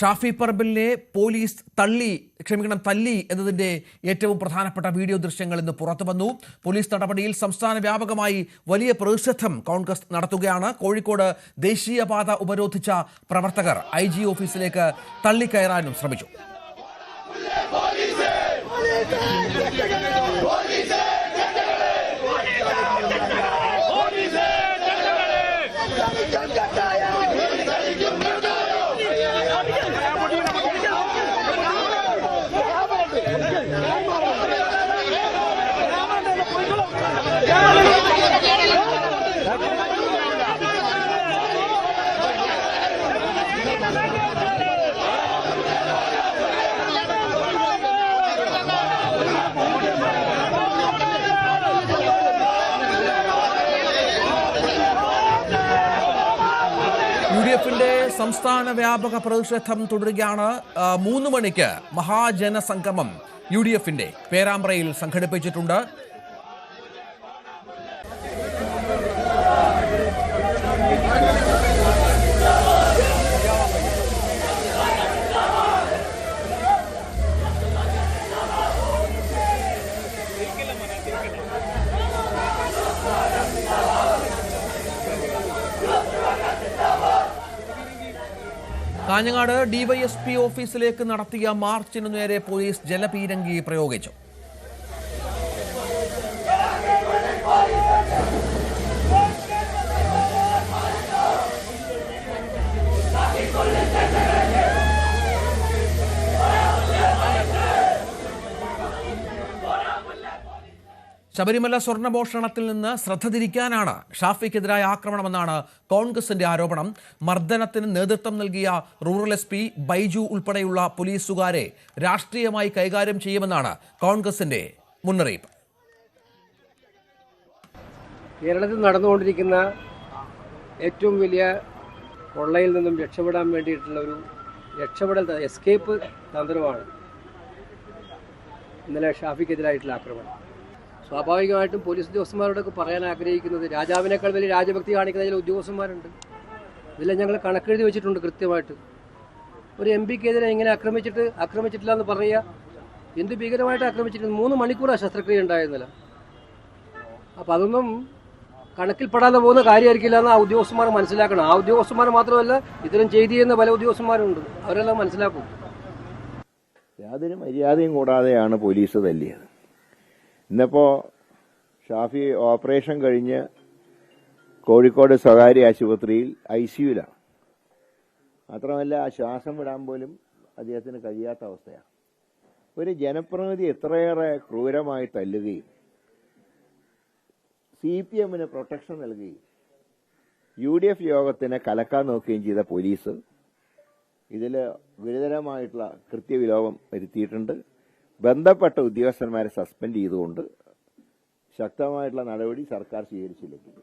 ഷാഫി പറമ്പിലിനെ പോലീസ് തള്ളി ക്ഷമിക്കണം തല്ലി എന്നതിന്റെ ഏറ്റവും പ്രധാനപ്പെട്ട വീഡിയോ ദൃശ്യങ്ങൾ ഇന്ന് പുറത്തു വന്നു. പോലീസ് നടപടിയിൽ സംസ്ഥാന വ്യാപകമായി വലിയ പ്രതിഷേധം കോൺഗ്രസ് നടത്തുകയാണ്. കോഴിക്കോട് ദേശീയപാത ഉപരോധിച്ച പ്രവർത്തകർ ഐ ജി ഓഫീസിലേക്ക് തള്ളിക്കയറാനും ശ്രമിച്ചു. സംസ്ഥാന വ്യാപക പ്രതിഷേധം തുടരുകയാണ്. മൂന്ന് മണിക്ക് മഹാജനസംഗമം യു ഡി എഫിന്റെ പേരാമ്പ്രയിൽ സംഘടിപ്പിച്ചിട്ടുണ്ട്. കാഞ്ഞങ്ങാട് ഡിവൈഎസ്പി ഓഫീസിലേക്ക് നടത്തിയ മാർച്ചിനു നേരെ പോലീസ് ജലപീരങ്കി പ്രയോഗിച്ചു. ശബരിമല സ്വർണമോഷണത്തിൽ നിന്ന് ശ്രദ്ധ തിരിക്കാനാണ് ഷാഫിക്കെതിരായ ആക്രമണമെന്നാണ് കോൺഗ്രസിന്റെ ആരോപണം. മർദ്ദനത്തിന് നേതൃത്വം നൽകിയ റൂറൽ എസ് പി ബൈജു ഉൾപ്പെടെയുള്ള പോലീസുകാരെ രാഷ്ട്രീയമായി കൈകാര്യം ചെയ്യുമെന്നാണ് കോൺഗ്രസിന്റെ മുന്നറിയിപ്പ്. കേരളത്തിൽ നടന്നുകൊണ്ടിരിക്കുന്ന ഏറ്റവും വലിയ കൊള്ളയിൽ നിന്നും രക്ഷപ്പെടാൻ വേണ്ടിയിട്ടുള്ള ഒരു രക്ഷപ്പെടൽ എസ്കേപ്പ് തന്ത്രമാണ് ഇന്നലെ ഷാഫിക്കെതിരായിട്ടുള്ള ആക്രമണം. സ്വാഭാവികമായിട്ടും പോലീസ് ഉദ്യോഗസ്ഥന്മാരോടൊക്കെ പറയാൻ ആഗ്രഹിക്കുന്നത് രാജാവിനേക്കാൾ വലിയ രാജഭക്തി കാണിക്കുന്ന ചില ഉദ്യോഗസ്ഥന്മാരുണ്ട്. ഇതെല്ലാം ഞങ്ങൾ കണക്കെഴുതി വെച്ചിട്ടുണ്ട് കൃത്യമായിട്ട്. ഒരു എം പിക്കെതിരെ ഇങ്ങനെ ആക്രമിച്ചിട്ട് ആക്രമിച്ചിട്ടില്ല എന്ന് പറയുക എന്ത് ഭീകരമായിട്ട് ആക്രമിച്ചിട്ടുണ്ട്? മൂന്ന് മണിക്കൂറാണ് ശസ്ത്രക്രിയ ഉണ്ടായിരുന്നില്ല. അപ്പം അതൊന്നും കണക്കിൽപ്പെടാതെ പോകുന്ന കാര്യമായിരിക്കില്ല എന്ന് ആ ഉദ്യോഗസ്ഥന്മാർ മനസ്സിലാക്കണം. ആ ഉദ്യോഗസ്ഥന്മാർ മാത്രമല്ല ഇത്തരം ചെയ്തി ചെയ്യുന്ന പല ഉദ്യോഗസ്ഥന്മാരുണ്ട്. അവരെല്ലാം മനസ്സിലാക്കും. യാതൊരു മര്യാദയും കൂടാതെയാണ് പോലീസ് തല്ലിയത്. ഇന്നിപ്പോ ഷാഫി ഓപ്പറേഷൻ കഴിഞ്ഞ് കോഴിക്കോട് സ്വകാര്യ ആശുപത്രിയിൽ ഐ സിയുലാണ് മാത്രമല്ല ശ്വാസം വിടാൻ പോലും അദ്ദേഹത്തിന് കഴിയാത്ത അവസ്ഥയാണ്. ഒരു ജനപ്രതിനിധി എത്രയേറെ ക്രൂരമായി തല്ലുകയും സി പി എമ്മിന് പ്രൊട്ടക്ഷൻ നൽകുകയും യു ഡി എഫ് യോഗത്തിനെ കലക്കാൻ നോക്കുകയും ചെയ്ത പോലീസ് ഇതിൽ ഗുരുതരമായിട്ടുള്ള കൃത്യവിലോപം വരുത്തിയിട്ടുണ്ട്. ബന്ധപ്പെട്ട ഉദ്യോഗസ്ഥന്മാരെ സസ്പെൻഡ് ചെയ്തുകൊണ്ട് ശക്തമായിട്ടുള്ള നടപടി സർക്കാർ സ്വീകരിച്ചില്ലെങ്കിൽ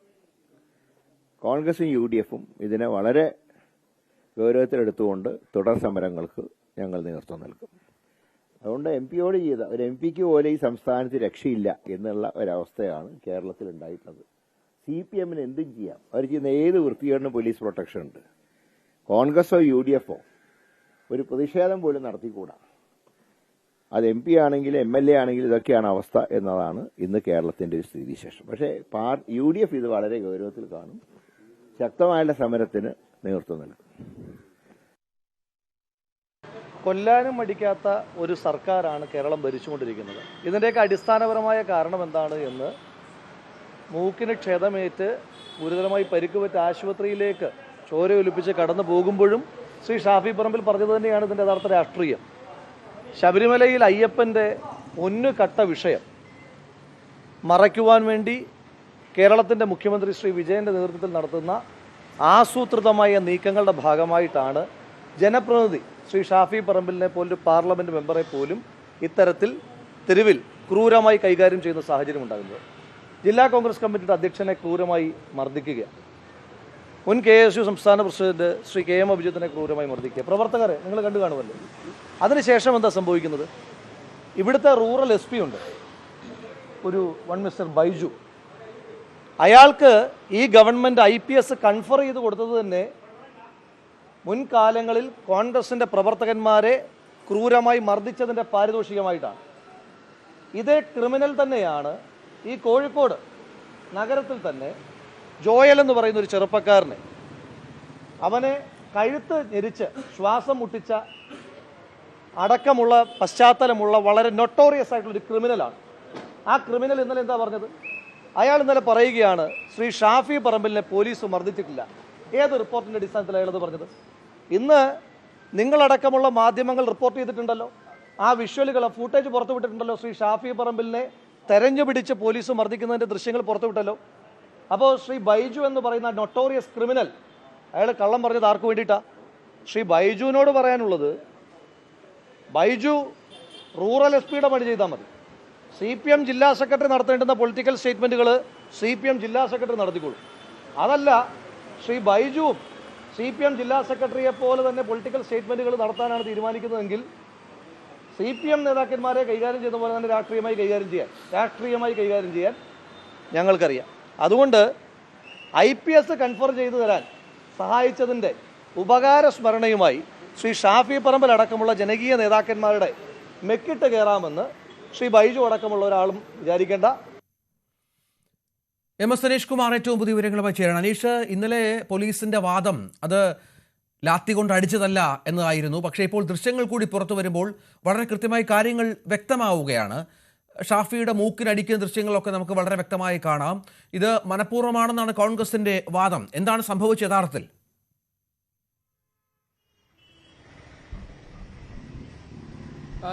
കോൺഗ്രസും യു ഡി എഫും ഇതിനെ വളരെ ഗൗരവത്തിലെടുത്തുകൊണ്ട് തുടർ സമരങ്ങൾക്ക് ഞങ്ങൾ നേതൃത്വം നൽകും. അതുകൊണ്ട് എം പിയോട് ചെയ്ത ഒരു എം പിക്ക് പോലെ ഈ സംസ്ഥാനത്ത് രക്ഷയില്ല എന്നുള്ള ഒരവസ്ഥയാണ് കേരളത്തിൽ ഉണ്ടായിട്ടുള്ളത് സി പി എമ്മിന് എന്തും ചെയ്യാം. അവർ ചെയ്യുന്ന ഏത് വൃത്തികേടിനും പോലീസ് പ്രൊട്ടക്ഷൻ ഉണ്ട്. കോൺഗ്രസോ യു ഡി എഫോ ഒരു പ്രതിഷേധം പോലും നടത്തിക്കൂടാ. അത് എം പി ആണെങ്കിൽ എം എൽ എ ആണെങ്കിൽ ഇതൊക്കെയാണ് അവസ്ഥ എന്നതാണ് ഇന്ന് കേരളത്തിന്റെ ഒരു സ്ഥിതിവിശേഷം. പക്ഷേ പാർ യു ഡി എഫ് ഇത് വളരെ ഗൗരവത്തിൽ കാണും. ശക്തമായ സമരത്തിന് നേതൃത്വം നൽകും. കൊല്ലാനും മടിക്കാത്ത ഒരു സർക്കാരാണ് കേരളം ഭരിച്ചുകൊണ്ടിരിക്കുന്നത്. ഇതിന്റെയൊക്കെ അടിസ്ഥാനപരമായ കാരണം എന്താണ് എന്ന് മൂക്കിന് ക്ഷതമേറ്റ് ഗുരുതരമായി പരിക്കുപറ്റ ആശുപത്രിയിലേക്ക് ചോര ഒലിപ്പിച്ച് കടന്നു പോകുമ്പോഴും ശ്രീ ഷാഫി പറമ്പിൽ പറഞ്ഞത് തന്നെയാണ് ഇതിന്റെ യഥാർത്ഥ രാഷ്ട്രീയം. ശബരിമലയിൽ അയ്യപ്പന്റെ പൊന്നു കട്ട വിഷയം മറയ്ക്കുവാൻ വേണ്ടി കേരളത്തിന്റെ മുഖ്യമന്ത്രി ശ്രീ വിജയന്റെ നേതൃത്വത്തിൽ നടത്തുന്ന ആസൂത്രിതമായ നീക്കങ്ങളുടെ ഭാഗമായിട്ടാണ് ജനപ്രതിനിധി ശ്രീ ഷാഫി പറമ്പിലിനെ പോലൊരു പാർലമെന്റ് മെമ്പറെ പോലും ഇത്തരത്തിൽ തെരുവിൽ ക്രൂരമായി കൈകാര്യം ചെയ്യുന്ന സാഹചര്യം ഉണ്ടാകുന്നത്. ജില്ലാ കോൺഗ്രസ് കമ്മിറ്റിയുടെ അധ്യക്ഷനെ ക്രൂരമായി മർദ്ദിക്കുക മുൻ കെ എസ് യു സംസ്ഥാന പ്രസിഡന്റ് ശ്രീ കെ എം അഭിജിത്തിനെ ക്രൂരമായി മർദ്ദിക്കുക. പ്രവർത്തകരെ നിങ്ങൾ കണ്ടു കാണുമല്ലോ. അതിനുശേഷം എന്താ സംഭവിക്കുന്നത്? ഇവിടുത്തെ റൂറൽ എസ് പി ഉണ്ട്. ഒരു വൺ മിസ്റ്റർ ബൈജു. അയാൾക്ക് ഈ government I P S confer ചെയ്ത് കൊടുത്തത് തന്നെ മുൻകാലങ്ങളിൽ കോൺഗ്രസിന്റെ പ്രവർത്തകന്മാരെ ക്രൂരമായി മർദ്ദിച്ചതിന്റെ പാരിതോഷികമായിട്ടാണ്. ഇതേ ക്രിമിനൽ തന്നെയാണ് ഈ കോഴിക്കോട് നഗരത്തിൽ തന്നെ ജോയൽ എന്ന് പറയുന്ന ഒരു ചെറുപ്പക്കാരനെ. അവനെ കഴുത്ത് ഞെരിച്ച് ശ്വാസം മുട്ടിച്ച അടക്കമുള്ള പശ്ചാത്തലമുള്ള വളരെ നൊട്ടോറിയസ് ആയിട്ടുള്ള ഒരു ക്രിമിനലാണ് ആ ക്രിമിനൽ ഇന്നലെ എന്താ പറഞ്ഞത്? അയാൾ ഇന്നലെ പറയുകയാണ് ശ്രീ ഷാഫി പറമ്പിലിനെ പോലീസ് മർദ്ദിച്ചിട്ടില്ല. ഏത് റിപ്പോർട്ടിന്റെ അടിസ്ഥാനത്തിൽ അയാളത് പറഞ്ഞത്? ഇന്ന് നിങ്ങളടക്കമുള്ള മാധ്യമങ്ങൾ റിപ്പോർട്ട് ചെയ്തിട്ടുണ്ടല്ലോ. ആ വിഷ്വലുകൾ ആ ഫൂട്ടേജ് പുറത്തുവിട്ടിട്ടുണ്ടല്ലോ. ശ്രീ ഷാഫി പറമ്പിലിനെ തെരഞ്ഞു പിടിച്ച് പോലീസ് മർദ്ദിക്കുന്നതിന്റെ ദൃശ്യങ്ങൾ പുറത്തുവിട്ടല്ലോ. അപ്പോൾ ശ്രീ ബൈജു എന്ന് പറയുന്ന നൊട്ടോറിയസ് ക്രിമിനൽ അയാൾ കള്ളം പറഞ്ഞത് ആർക്ക് വേണ്ടിയിട്ടാണ് ശ്രീ ബൈജുവിനോട് പറയാനുള്ളത് ബൈജു റൂറൽ എസ് പിയുടെ പണി ചെയ്താൽ മതി. സി പി എം ജില്ലാ സെക്രട്ടറി നടത്തേണ്ടുന്ന പൊളിറ്റിക്കൽ സ്റ്റേറ്റ്മെന്റുകൾ സി പി എം ജില്ലാ സെക്രട്ടറി നടത്തിക്കൊള്ളും അതല്ല ശ്രീ ബൈജുവും സി പി എം ജില്ലാ സെക്രട്ടറിയെ പോലെ തന്നെ പൊളിറ്റിക്കൽ സ്റ്റേറ്റ്മെന്റുകൾ നടത്താനാണ് തീരുമാനിക്കുന്നതെങ്കിൽ സി പി എം നേതാക്കന്മാരെ കൈകാര്യം ചെയ്യുന്ന പോലെ തന്നെ രാഷ്ട്രീയമായി കൈകാര്യം ചെയ്യാൻ രാഷ്ട്രീയമായി കൈകാര്യം ചെയ്യാൻ ഞങ്ങൾക്കറിയാം. അതുകൊണ്ട് ഐ പി എസ് കൺഫർ ചെയ്തു തരാൻ സഹായിച്ചതിന്റെ ഉപകാര സ്മരണയുമായി ശ്രീ ഷാഫി പറമ്പൽ അടക്കമുള്ള ജനകീയ നേതാക്കന്മാരുടെ മെക്കിട്ട് കയറാമെന്ന് ശ്രീ ബൈജു അടക്കമുള്ള ഒരാളും വിചാരിക്കേണ്ട. എം എസ് അനീഷ് കുമാർ ഏറ്റവും പുതിയ വിവരങ്ങളുമായി ചേരണം അനീഷ് ഇന്നലെ പോലീസിന്റെ വാദം അത് ലാത്തി കൊണ്ട് അടിച്ചതല്ല എന്നതായിരുന്നു പക്ഷേ ഇപ്പോൾ ദൃശ്യങ്ങൾ കൂടി പുറത്തു വരുമ്പോൾ വളരെ കൃത്യമായി കാര്യങ്ങൾ വ്യക്തമാവുകയാണ്. ഷാഫിയുടെ മൂക്കിനടിക്കുന്ന ദൃശ്യങ്ങളൊക്കെ നമുക്ക് വളരെ വ്യക്തമായി കാണാം. ഇത് മനഃപൂർവമാണെന്നാണ് കോൺഗ്രസിന്റെ വാദം. എന്താണ് സംഭവിച്ചത് യഥാർത്ഥത്തിൽ?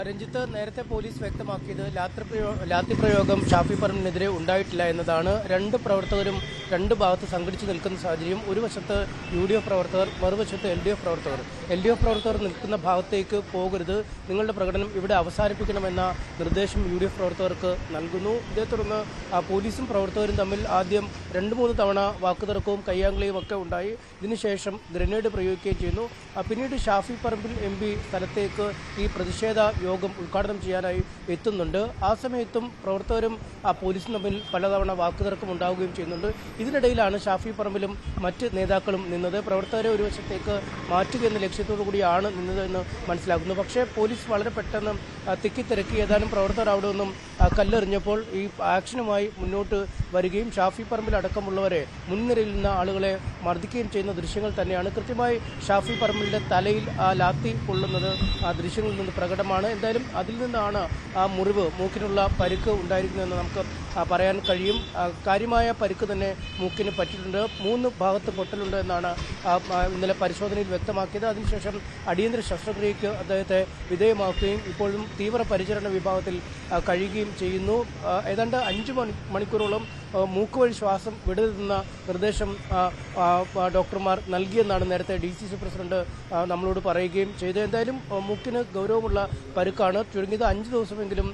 രഞ്ജിത്ത് നേരത്തെ പോലീസ് വ്യക്തമാക്കിയത് ലാത്തി പ്രയോ ലാത്തി പ്രയോഗം ഷാഫി പറമ്പിനെതിരെ ഉണ്ടായിട്ടില്ല എന്നതാണ്. രണ്ട് പ്രവർത്തകരും രണ്ട് ഭാഗത്ത് സംഘടിച്ച് നിൽക്കുന്ന സാഹചര്യം. ഒരു വശത്ത് യു ഡി എഫ് പ്രവർത്തകർ മറുവശത്ത് എൽ ഡി എഫ് പ്രവർത്തകർ. എൽ ഡി എഫ് പ്രവർത്തകർ നിൽക്കുന്ന ഭാഗത്തേക്ക് പോകരുത്. നിങ്ങളുടെ പ്രകടനം ഇവിടെ അവസാനിപ്പിക്കണമെന്ന നിർദ്ദേശം യു ഡി എഫ് പ്രവർത്തകർക്ക് നൽകുന്നു. ഇതേ തുടർന്ന് പോലീസും പ്രവർത്തകരും തമ്മിൽ ആദ്യം രണ്ട് മൂന്ന് തവണ വാക്കുതർക്കവും കയ്യാങ്കളിയും ഒക്കെ ഉണ്ടായി. ഇതിനുശേഷം ഗ്രനേഡ് പ്രയോഗിക്കുകയും ചെയ്യുന്നു. പിന്നീട് ഷാഫി പറമ്പിൽ എം പി സ്ഥലത്തേക്ക് ഈ പ്രതിഷേധ യോഗം ഉദ്ഘാടനം ചെയ്യാനായി എത്തുന്നുണ്ട്. ആ സമയത്തും പ്രവർത്തകരും ആ പോലീസും തമ്മിൽ പലതവണ വാക്കുതർക്കം ഉണ്ടാവുകയും ചെയ്യുന്നുണ്ട്. ഇതിനിടയിലാണ് ഷാഫി പറമ്പിലും മറ്റ് നേതാക്കളും നിന്നത്. പ്രവർത്തകരെ ഒരു വശത്തേക്ക് മാറ്റുക എന്ന ലക്ഷ്യത്തോടു കൂടിയാണ് നിന്നതെന്ന് മനസ്സിലാക്കുന്നു പക്ഷേ പോലീസ് വളരെ പെട്ടെന്ന് തിക്കിത്തിരക്കി ഏതാനും പ്രവർത്തകർ അവിടെ നിന്നും കല്ലെറിഞ്ഞപ്പോൾ ഈ ആക്ഷനുമായി മുന്നോട്ട് വരികയും ഷാഫി പറമ്പിൽ അടക്കമുള്ളവരെ മുൻനിരയിൽ നിന്ന ആളുകളെ മർദ്ദിക്കുകയും ചെയ്യുന്ന ദൃശ്യങ്ങൾ തന്നെയാണ് കൃത്യമായി ഷാഫി പറമ്പിലിന്റെ തലയിൽ ആ ലാത്തി കൊള്ളുന്നത്. ആ ദൃശ്യങ്ങളിൽ നിന്ന് പ്രകടമാണ് എന്തായാലും അതിൽ നിന്നാണ് ആ മുറിവ് മൂക്കിനുള്ള പരുക്ക് ഉണ്ടായിരിക്കുന്നതെന്ന് നമുക്ക് പറയാൻ കഴിയും. കാര്യമായ പരുക്ക് തന്നെ മൂക്കിന് പറ്റിയിട്ടുണ്ട്. മൂന്ന് ഭാഗത്ത് പൊട്ടലുണ്ട് എന്നാണ് ഇന്നലെ പരിശോധനയിൽ വ്യക്തമാക്കിയത്. അതിനുശേഷം അടിയന്തര ശസ്ത്രക്രിയയ്ക്ക് അദ്ദേഹത്തെ വിധേയമാക്കുകയും ഇപ്പോഴും തീവ്ര പരിചരണ വിഭാഗത്തിൽ കഴിയുകയും ചെയ്യുന്നു. ഏതാണ്ട് അഞ്ച് മണി മണിക്കൂറോളം മൂക്ക് വഴി ശ്വാസം വിടരുതെന്ന നിർദ്ദേശം ഡോക്ടർമാർ നൽകിയെന്നാണ് നേരത്തെ ഡി സി സി പ്രസിഡന്റ് നമ്മളോട് പറയുകയും ചെയ്തത്. എന്തായാലും മൂക്കിന് ഗൗരവമുള്ള പരുക്കാണ്. ചുരുങ്ങിയത് അഞ്ച് ദിവസമെങ്കിലും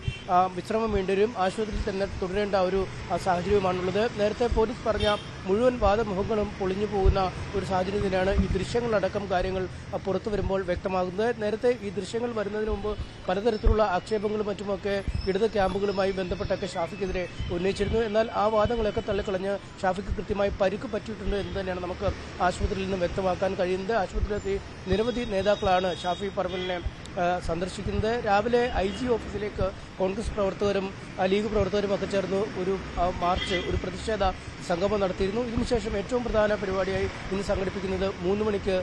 വിശ്രമം വേണ്ടിവരും ആശുപത്രിയിൽ തന്നെ തുടരേണ്ട ഒരു ആ, സാഹചര്യമാണുള്ളത് നേരത്തെ പോലീസ് പറഞ്ഞ മുഴുവൻ വാദമുഖങ്ങളും പൊളിഞ്ഞു പോകുന്ന ഒരു സാഹചര്യം തന്നെയാണ് ഈ ദൃശ്യങ്ങളടക്കം കാര്യങ്ങൾ പുറത്തു വരുമ്പോൾ വ്യക്തമാകുന്നത്. നേരത്തെ ഈ ദൃശ്യങ്ങൾ വരുന്നതിന് മുമ്പ് പലതരത്തിലുള്ള ആക്ഷേപങ്ങളും മറ്റുമൊക്കെ ഇടത് ക്യാമ്പുകളുമായി ബന്ധപ്പെട്ടൊക്കെ ഷാഫിക്കെതിരെ ഉന്നയിച്ചിരുന്നു. എന്നാൽ ആ വാദങ്ങളൊക്കെ തള്ളിക്കളഞ്ഞ് ഷാഫിക്ക് കൃത്യമായി പരിക്ക് പറ്റിയിട്ടുണ്ട് എന്ന് തന്നെയാണ് നമുക്ക് ആശുപത്രിയിൽ നിന്ന് വ്യക്തമാക്കാൻ കഴിയുന്നത്. ആശുപത്രിയിലെത്തി നിരവധി നേതാക്കളാണ് ഷാഫി പറമ്പലിനെ സന്ദർശിക്കുന്നത്. രാവിലെ ഐ ജി ഓഫീസിലേക്ക് കോൺഗ്രസ് പ്രവർത്തകരും ലീഗ് പ്രവർത്തകരും ഒക്കെ ചേർന്ന് ഒരു മാർച്ച് ഒരു പ്രതിഷേധ സംഗമം നടത്തിയിരുന്നു. ഇതിനുശേഷം ഏറ്റവും പ്രധാന പരിപാടിയായി ഇന്ന് സംഘടിപ്പിക്കുന്നത് മൂന്ന് മണിക്ക്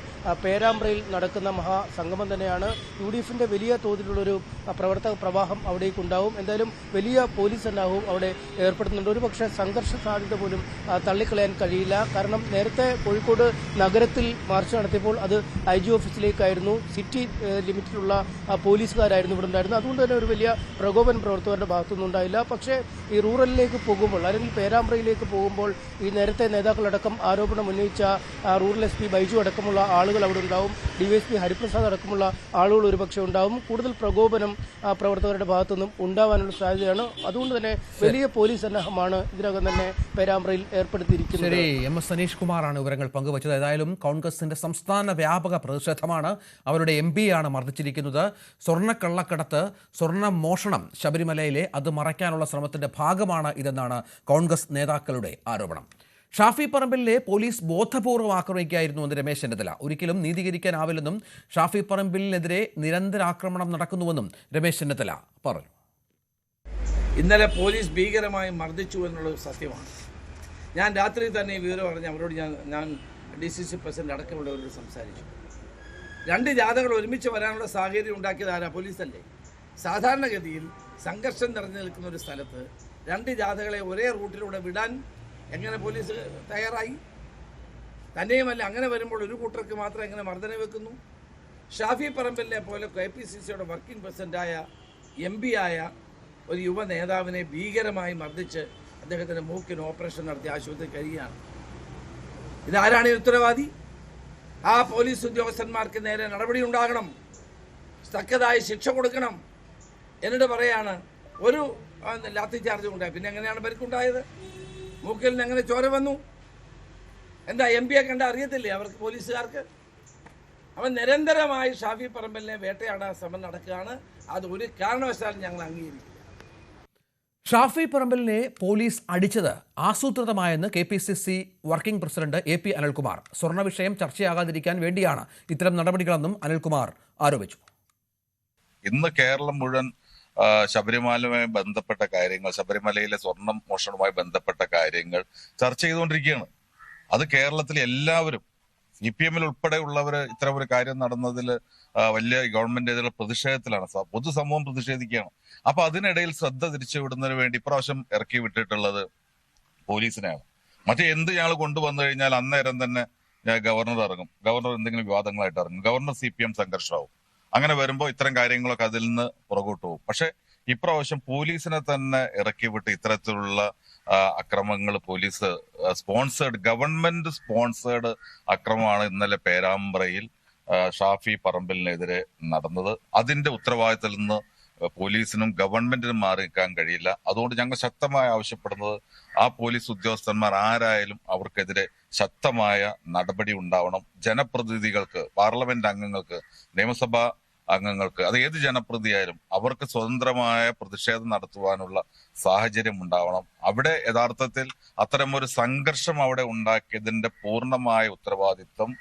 പേരാമ്പ്രയിൽ നടക്കുന്ന മഹാസംഗമം തന്നെയാണ്. യു ഡി എഫിന്റെ വലിയ തോതിലുള്ളൊരു പ്രവർത്തക പ്രവാഹം അവിടേക്ക് ഉണ്ടാവും. എന്തായാലും വലിയ പോലീസ് സന്നാഹവും അവിടെ ഏർപ്പെടുന്നുണ്ട്. ഒരുപക്ഷെ സംഘർഷ സാധ്യത പോലും തള്ളിക്കളയാൻ കഴിയില്ല. കാരണം നേരത്തെ കോഴിക്കോട് നഗരത്തിൽ മാർച്ച് നടത്തിയപ്പോൾ അത് ഐ ജി ഓഫീസിലേക്കായിരുന്നു. സിറ്റി ലിമിറ്റിലുള്ള പോലീസുകാരായിരുന്നു ഇവിടെ ഉണ്ടായിരുന്നത്. അതുകൊണ്ട് തന്നെ ഒരു വലിയ പ്രകോപനം പ്രവർത്തകരുടെ ഭാഗത്തുനിന്നും ഉണ്ടായില്ല. പക്ഷേ ഈ റൂറലിലേക്ക് പോകുമ്പോൾ അല്ലെങ്കിൽ പേരാമ്പ്രയിലേക്ക് പോകുമ്പോൾ ഈ നേരത്തെ നേതാക്കളടക്കം ആരോപണം ഉന്നയിച്ച റൂറൽ എസ് പി ബൈജു അടക്കമുള്ള ആളുകൾ അവിടെ ഉണ്ടാവും. ഡിവൈഎസ്പി ഹരിപ്രസാദ് അടക്കമുള്ള ആളുകൾ ഒരുപക്ഷെ ഉണ്ടാവും. കൂടുതൽ പ്രകോപനം പ്രവർത്തകരുടെ ഭാഗത്തുനിന്നും ഉണ്ടാവാനുള്ള സാധ്യതയാണ്. അതുകൊണ്ട് തന്നെ വലിയ പോലീസ് സന്നാഹമാണ് ഇതിനകം തന്നെ പേരാമ്പ്രയിൽ ഏർപ്പെടുത്തിയിരിക്കുന്നത്. ശരി എം എസ് സനീഷ് കുമാറാണ് വിവരങ്ങൾ പങ്കുവച്ചത്. ഏതായാലും കോൺഗ്രസിന്റെ സംസ്ഥാന വ്യാപക പ്രതിഷേധമാണ് അവരുടെ എം പിയാണ് മർദ്ദിച്ചിരിക്കുന്നത്. സ്വർണക്കള്ളക്കടത്ത് സ്വർണ മോഷണം ശബരിമലയിലെ അത് മറയ്ക്കാനുള്ള ശ്രമത്തിന്റെ ഭാഗമാണ് ഇതെന്നാണ് കോൺഗ്രസ് നേതാക്കളുടെ ആരോപണം. ഷാഫി പറമ്പിലിനെ പോലീസ് ബോധപൂർവം ആക്രമിക്കുകയായിരുന്നു എന്ന് രമേശ് ചെന്നിത്തല. ഒരിക്കലും നീതീകരിക്കാനാവില്ലെന്നും ഷാഫി പറമ്പിലിനെതിരെ നിരന്തര ആക്രമണം നടക്കുന്നുവെന്നും രമേശ് ചെന്നിത്തല പറഞ്ഞു. ഇന്നലെ പോലീസ് ഭീകരമായി മർദ്ദിച്ചു എന്നുള്ളത് സത്യമാണ്. ഞാൻ രാത്രി തന്നെ ഈ വിവരം അറിഞ്ഞ് അവരോട് ഞാൻ ഞാൻ ഡി സി സി പ്രസിഡന്റ് അടക്കമുള്ളവരോട് സംസാരിച്ചു. രണ്ട് ജാഥകൾ ഒരുമിച്ച് വരാനുള്ള സാഹചര്യം ഉണ്ടാക്കിയത് ആരാ? പോലീസല്ലേ. സാധാരണഗതിയിൽ സംഘർഷം നിറഞ്ഞു നിൽക്കുന്ന ഒരു സ്ഥലത്ത് രണ്ട് ജാഥകളെ ഒരേ റൂട്ടിലൂടെ വിടാൻ എങ്ങനെ പോലീസ് തയ്യാറായി? തന്നെയുമല്ല അങ്ങനെ വരുമ്പോൾ ഒരു കൂട്ടർക്ക് മാത്രം എങ്ങനെ മർദ്ദന വെക്കുന്നു? ഷാഫി പറമ്പലിനെ പോലെ കെ പി സി സിയുടെ വർക്കിംഗ് പ്രസിഡന്റായ എം പി ആയ ഒരു യുവ നേതാവിനെ ഭീകരമായി മർദ്ദിച്ച് അദ്ദേഹത്തിന്റെ മൂക്കിന് ഓപ്പറേഷൻ നടത്തി ആശുപത്രി കഴിയുകയാണ്. ഇതാരാണ് ഉത്തരവാദി? ആ പോലീസ് ഉദ്യോഗസ്ഥന്മാർക്ക് നേരെ നടപടി ഉണ്ടാകണം. തക്കതായ ശിക്ഷ കൊടുക്കണം. എന്നിട്ട് പറയാണ് ഒരു ലാത്തി ചാർജ് ഉണ്ടായി പിന്നെ എങ്ങനെയാണ് പരിക്കുണ്ടായത്? മൂക്കിൽ എങ്ങനെ ചോര വന്നു? എന്താ എം പിയെ കണ്ട അറിയത്തില്ലേ അവർക്ക് പോലീസുകാർക്ക്? അവൻ നിരന്തരമായി ഷാഫി പറമ്പലിനെ വേട്ടയാടാൻ ശ്രമം നടക്കുകയാണ്. അത് ഒരു കാരണവശാലും ഞങ്ങൾ അംഗീകരിക്കില്ല. ഷാഫി പറമ്പലിനെ പോലീസ് അടിച്ചത് ആസൂത്രിതമായെന്ന് K P C C working president A P Anilkumar. സ്വർണ വിഷയം ചർച്ചയാകാതിരിക്കാൻ വേണ്ടിയാണ് ഇത്തരം നടപടികളെന്നും അനിൽകുമാർ ആരോപിച്ചു. ഇന്ന് കേരളം മുഴുവൻ ശബരിമലയുമായി ബന്ധപ്പെട്ട കാര്യങ്ങൾ ശബരിമലയിലെ സ്വർണം മോഷണവുമായി ബന്ധപ്പെട്ട കാര്യങ്ങൾ ചർച്ച ചെയ്തുകൊണ്ടിരിക്കുകയാണ്. അത് കേരളത്തിലെ എല്ലാവരും സി പി എമ്മിൽ ഉൾപ്പെടെ ഉള്ളവർ ഇത്തരം ഒരു കാര്യം നടന്നതിൽ വലിയ ഗവൺമെന്റ് ഗവൺമെന്റിനെതിരെ പ്രതിഷേധത്തിലാണ്. പൊതുസമൂഹം പ്രതിഷേധിക്കുകയാണ്. അപ്പൊ അതിനിടയിൽ ശ്രദ്ധ തിരിച്ചുവിടുന്നതിന് വേണ്ടി ഇപ്രാവശ്യം ഇറക്കി വിട്ടിട്ടുള്ളത് പോലീസിനെയാണ്. മറ്റേ എന്ത് ഞങ്ങൾ കൊണ്ടുവന്നു കഴിഞ്ഞാൽ അന്നേരം തന്നെ ഗവർണർ ഇറങ്ങും. ഗവർണർ എന്തെങ്കിലും വിവാദങ്ങളായിട്ട് ഇറങ്ങും. ഗവർണർ സി പി എം സംഘർഷമാവും. അങ്ങനെ വരുമ്പോൾ ഇത്തരം കാര്യങ്ങളൊക്കെ അതിൽ നിന്ന് പുറകോട്ട് പോകും. പക്ഷെ ഇപ്രാവശ്യം പോലീസിനെ തന്നെ ഇറക്കി വിട്ട് ഇത്തരത്തിലുള്ള അക്രമങ്ങൾ പോലീസ് സ്പോൺസേഡ് ഗവൺമെന്റ് സ്പോൺസേഡ് അക്രമമാണ് ഇന്നലെ പേരാമ്പ്രയിൽ ഷാഫി പറമ്പലിനെതിരെ നടന്നത്. അതിന്റെ ഉത്തരവാദിത്തത്തിൽ നിന്ന് പോലീസിനും ഗവൺമെന്റിനും മാറി നിൽക്കാൻ കഴിയില്ല. അതുകൊണ്ട് ഞങ്ങൾ ശക്തമായി ആവശ്യപ്പെടുന്നത് ആ പോലീസ് ഉദ്യോഗസ്ഥന്മാർ ആരായാലും അവർക്കെതിരെ ശക്തമായ നടപടി ഉണ്ടാവണം. ജനപ്രതിനിധികൾക്ക് പാർലമെന്റ് അംഗങ്ങൾക്ക് നിയമസഭാ അംഗങ്ങൾക്ക് അത് ഏത് ജനപ്രതിയായാലും അവർക്ക് സ്വതന്ത്രമായ പ്രതിഷേധം നടത്തുവാനുള്ള സാഹചര്യം ഉണ്ടാവണം. അവിടെ യഥാർത്ഥത്തിൽ അത്തരമൊരു സംഘർഷം അവിടെ ഉണ്ടാക്കിയതിന്റെ പൂർണമായ ഉത്തരവാദിത്വം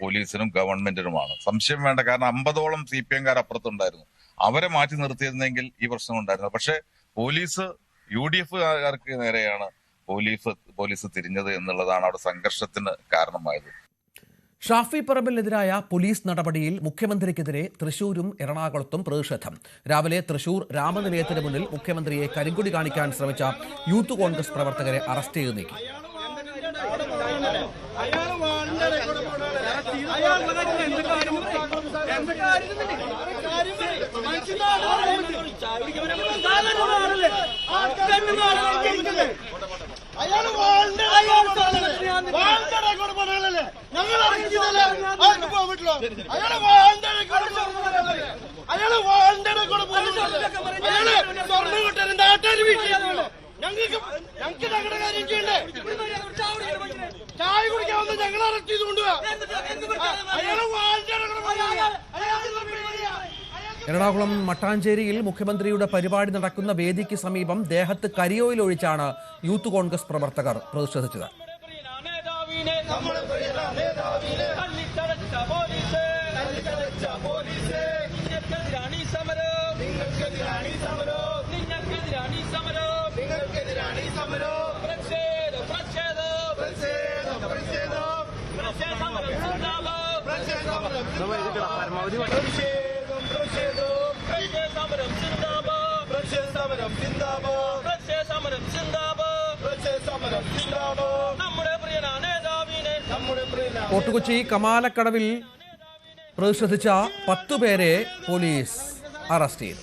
പോലീസിനും ഗവൺമെന്റിനുമാണ്. സംശയം വേണ്ട കാരണം അമ്പതോളം സി പി എംകാർ അപ്പുറത്തുണ്ടായിരുന്നു. അവരെ മാറ്റി നിർത്തിയിരുന്നെങ്കിൽ ഈ പ്രശ്നം ഉണ്ടായിരുന്നു. പക്ഷെ പോലീസ് യു ഡി എഫുകാർക്ക് നേരെയാണ് പോലീസ് പോലീസ് തിരിഞ്ഞത് എന്നുള്ളതാണ് അവിടെ സംഘർഷത്തിന് കാരണമായത്. ഷാഫി പറമ്പിലെതിരായ പോലീസ് നടപടിയിൽ മുഖ്യമന്ത്രിക്കെതിരെ തൃശൂരും എറണാകുളത്തും പ്രതിഷേധം. രാവിലെ തൃശൂർ രാമനിലയത്തിന് മുന്നിൽ മുഖ്യമന്ത്രിയെ കരിങ്കൊടി കാണിക്കാൻ ശ്രമിച്ച യൂത്ത് കോൺഗ്രസ് പ്രവർത്തകരെ അറസ്റ്റ് ചെയ്ത് നീക്കി. അയാൾ വാളിന്റെ വാളിന്റെ കൊടുപ്പണല്ലേ ഞങ്ങൾ അറിയിച്ചതല്ലേ അതിന് പോകാൻ പറ്റില്ല. അയാൾ വാളിന്റെ അയാൾ വാളിന്റെ അയാൾ സ്വർണ കിട്ടാൻ നാട്ടുകാർ വീട്ടിൽ ഞങ്ങൾക്ക് ഞങ്ങൾക്ക് ഞങ്ങളുടെ കാര്യം ചെയ്യണ്ടേ? ചായ കുടിക്കാൻ വന്ന് ഞങ്ങൾ അറസ്റ്റ് ചെയ്ത് കൊണ്ടുപോവാ അയാൾ വാളിന്റെ എറണാകുളം മട്ടാഞ്ചേരിയിൽ മുഖ്യമന്ത്രിയുടെ പരിപാടി നടക്കുന്ന വേദിക്ക് സമീപം ദേഹത്ത് കരിയോയിലൊഴിച്ചാണ് യൂത്ത് കോൺഗ്രസ് പ്രവർത്തകർ പ്രതിഷേധിച്ചത് കോട്ടുകൊച്ചി കമാലക്കടവിൽ പ്രതിഷേധിച്ച പത്തു പേരെ പോലീസ് അറസ്റ്റ് ചെയ്തു.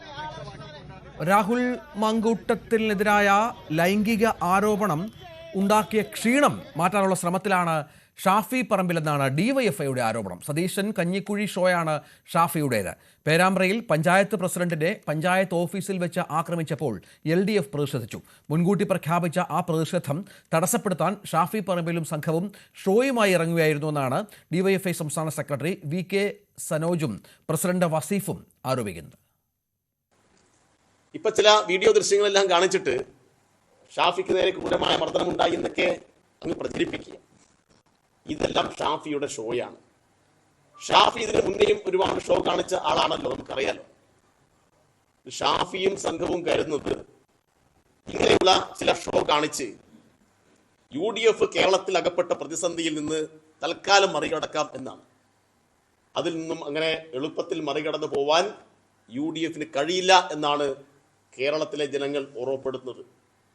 രാഹുൽ മങ്കൂട്ടത്തിനെതിരായ ലൈംഗിക ആരോപണം ഉണ്ടാക്കിയ ക്ഷീണം മാറ്റാനുള്ള ശ്രമത്തിലാണ് ഷാഫി പറമ്പിലെന്നാണ് ഡിവൈഎഫ്ഐയുടെ ആരോപണം. സതീശൻ കഞ്ഞിക്കുഴി ഷോയാണ് ഷാഫിയുടേത്. പേരാമ്പ്രയിൽ പഞ്ചായത്ത് പ്രസിഡന്റിനെ പഞ്ചായത്ത് ഓഫീസിൽ വെച്ച് ആക്രമിച്ചപ്പോൾ എൽ ഡി എഫ് പ്രതിഷേധിച്ചു. മുൻകൂട്ടി പ്രഖ്യാപിച്ച ആ പ്രതിഷേധം തടസ്സപ്പെടുത്താൻ ഷാഫി പറമ്പിലും സംഘവും ഷോയുമായി ഇറങ്ങുകയായിരുന്നു എന്നാണ് ഡിവൈഎഫ്ഐ സംസ്ഥാന സെക്രട്ടറി വി കെ സനോജും പ്രസിഡന്റ് വസീഫും ആരോപിക്കുന്നത്. ഇപ്പൊ ചില വീഡിയോ ദൃശ്യങ്ങളെല്ലാം കാണിച്ചിട്ട് ഷാഫിക്ക് നേരെ ക്രൂരമായ മർദ്ദനമുണ്ടായി എന്നൊക്കെ അങ്ങ് പ്രചരിപ്പിക്കുക. ഇതെല്ലാം ഷാഫിയുടെ ഷോയാണ് ഷാഫി ഇതിന് മുന്നേയും ഒരുപാട് ഷോ കാണിച്ച ആളാണല്ലോ നമുക്കറിയാലോ. ഷാഫിയും സംഘവും കരുതുന്നത് ഇങ്ങനെയുള്ള ചില ഷോ കാണിച്ച് യു ഡി എഫ് കേരളത്തിൽ അകപ്പെട്ട പ്രതിസന്ധിയിൽ നിന്ന് തൽക്കാലം മറികടക്കാം എന്നാണ്. അതിൽ നിന്നും അങ്ങനെ എളുപ്പത്തിൽ മറികടന്നു പോവാൻ യു ഡി എഫിന് കഴിയില്ല എന്നാണ് കേരളത്തിലെ ജനങ്ങൾ ഉറപ്പെടുന്നത്